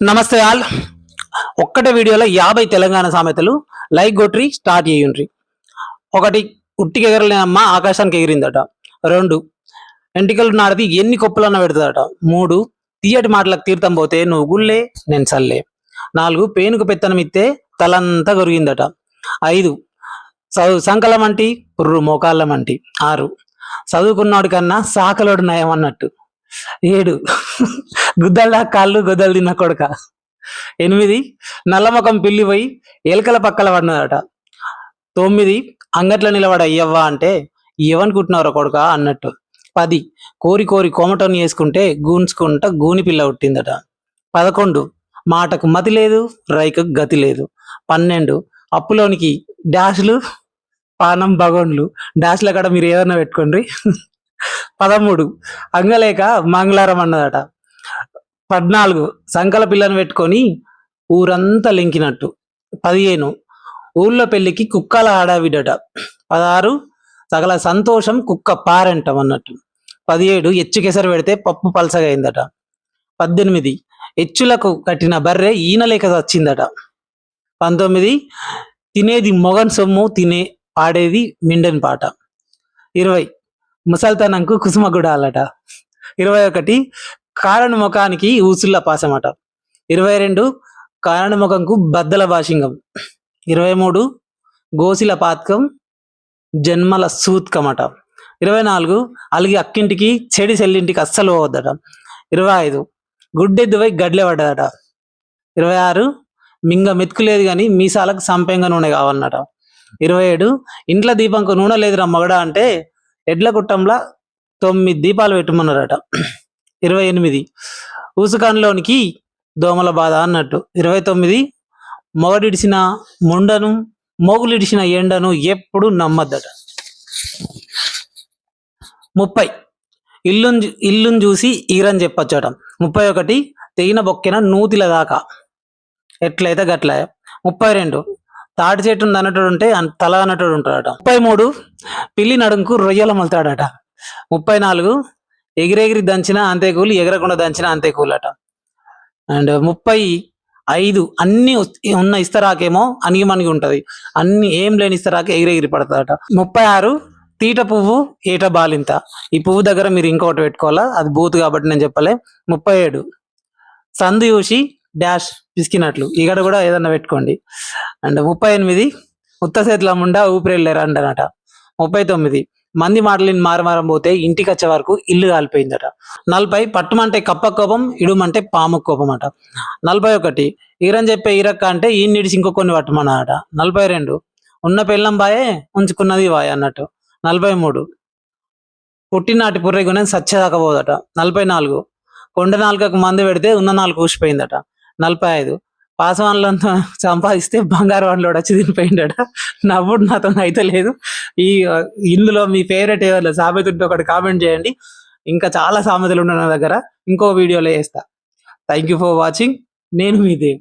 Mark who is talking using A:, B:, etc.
A: నమస్తే ఆల్. ఒక్కటే వీడియోలో యాభై తెలంగాణ సామెతలు. లైక్ కొట్రి స్టార్ట్ చేయండి ఒకటి ఉట్టికి ఎగరలేనమ్మ ఆకాశానికి ఎగిరిందట. రెండు ఎంటికలు నాడిది ఎన్ని కొప్పులన్న పెడుతుందట. మూడు తీయటి మాటలకు తీర్థం పోతే నువ్వు గుళ్ళే నేను చల్లే. నాలుగు పేనుకు పెత్తనం తలంతా గొరిగిందట. ఐదు చదువు సంకలం అంటి పుర్రు మోకాళ్ళం అంటి ఆరు చదువుకున్నాడు కన్నా సాకలోడు నయం అన్నట్టు ఏడు. గుద్దల్లా కాళ్ళు గుద్దలు తిన్న కొడక. ఎనిమిది. నల్లముఖం పిల్లి పోయి ఎలకల పక్కల పడినదట. తొమ్మిది. అంగట్లో నిలబడ అయ్యవ్వ అంటే ఏమనుకుంటున్నారో కొడుక? అన్నట్టు. పది. కోరి కోరి కోమటోని వేసుకుంటే గూంచుకుంటా గూని పిల్ల పుట్టిందట. పదకొండు. మాటకు మతి లేదు రైకు గతి లేదు. పన్నెండు. అప్పులోనికి డాష్లు పానం బగోన్లు. డాష్ల కాడ మీరు ఏదన్నా పెట్టుకోండి. పదమూడు. అంగలేక మంగళారం అన్నదట. పద్నాలుగు. సంకల పిల్లను పెట్టుకొని ఊరంతా లింకినట్టు. పదిహేను. ఊళ్ళో పెళ్ళికి కుక్కల ఆడావిడట పదహారు. సకల సంతోషం కుక్క పారంటం అన్నట్టు. పదిహేడు. ఎచ్చుకెసరు పెడితే పప్పు పలసగా అయిందట పద్దెనిమిది. ఎచ్చులకు కట్టిన బర్రె ఈనలేక వచ్చిందట పంతొమ్మిది. తినేది మొగన్ సొమ్ము తినే పాడేది మిండని పాట. ఇరవై. ముసల్తనంకు కుసుమగుడాలట ఇరవై ఒకటి కారణ ముఖానికి ఊసుళ్ళ పాసమట ఇరవై రెండు కారణ ముఖంకు బద్దల భాషింగం ఇరవై మూడు గోసిల పాతకం జన్మల సూత్కమట. ఇరవై నాలుగు అలిగి అక్కింటికి చెడి చెల్లింటికి అస్సలు పోవద్దట. ఇరవై ఐదు గుడ్డెద్దుపై గడ్లే పడ్డదట. ఇరవై ఆరు మింగ మెతుకులేదు కానీ మీసాలకు సంపెంగ నూనె కావాలన్నట ఇరవై ఏడు ఇంట్లో దీపంకు నూనె లేదురా మగడ అంటే ఎడ్ల కుట్టంలా తొమ్మిది దీపాలు పెట్టమన్నారట. ఇరవై ఎనిమిది. ఊసుకాన్లోనికి దోమల బాధ అన్నట్టు. ఇరవై తొమ్మిది. మొగడిడిసిన ముండను మోగులిడిసిన ఎండను ఎప్పుడు నమ్మద్దట. ముప్పై. ఇల్లును ఇల్లును చూసి ఈరని చెప్పొచ్చట. ముప్పై ఒకటి. తెగిన బొక్కిన నూతిల దాకా. ఎట్లయితే గట్ల ముప్పై రెండు. తాటి చెట్టు ఉంది అన్నట్టు ఉంటే తల అన్నట్టు ఉంటాడట ముప్పై మూడు పిల్లి నడుంకు రొయ్యల మలుతాడట. ముప్పై నాలుగు ఎగిరెగిరి దంచిన అంతే కూలి ఎగరకుండా దంచిన అంతే కూలట. అండ్ ముప్పై ఐదు అన్ని ఉన్న ఇస్తరాకేమో అనిగి మనిగి ఉంటది. అన్ని ఏం లేని ఇస్తరాకే ఎగిరెగిరి పడతాడట ముప్పై ఆరు తీట పువ్వు ఏట బాలింత. ఈ పువ్వు దగ్గర మీరు ఇంకొకటి పెట్టుకోవాలా? అది బూత్ కాబట్టి నేను చెప్పలే. ముప్పై ఏడు సందు చూసి డాష్ పిసికినట్లు. ఇక్కడ కూడా ఏదన్నా పెట్టుకోండి. అండ్ ముప్పై ఎనిమిది ఉత్త చేతుల ముండా ఊపిరెళ్ళారు అంటనట. ముప్పై తొమ్మిది మంది మాటలిని మారమారం పోతే ఇంటికి వచ్చే వరకు ఇల్లు కాలిపోయిందట. నలభై పట్టమంటే కప్ప కోపం ఇడుమంటే పాము కోపం అట నలభై ఒకటి ఈరని చెప్పే ఈరక్క అంటే ఈ నిడిచి ఇంకో కొన్ని పట్టమన్నట నలభై రెండు ఉన్న పెళ్ళం బాయే ఉంచుకున్నది బాయ్ అన్నట్టు. నలభై మూడు పుట్టినాటి పుర్రెగునే సచ్చేదాకపోదట నలభై నాలుగు కొండ నాలుకకు మందు పెడితే ఉన్న నాలుగు ఊసిపోయిందట. నలభై ఐదు. పాసవాన్లంతా సంపాదిస్తే బంగారు వాన్లోడు వచ్చి తినిపోయిండట. నవ్వుడు నాతో అయితే లేదు. ఈ ఇందులో మీ ఫేవరెట్ ఎవరు సామెత ఉంటే ఒకటి కామెంట్ చేయండి. ఇంకా చాలా సామెతలు ఉన్నాయి నా దగ్గర. ఇంకో వీడియోలో వేస్తా థ్యాంక్ యూ ఫర్ వాచింగ్ నేను మీ దేవ్.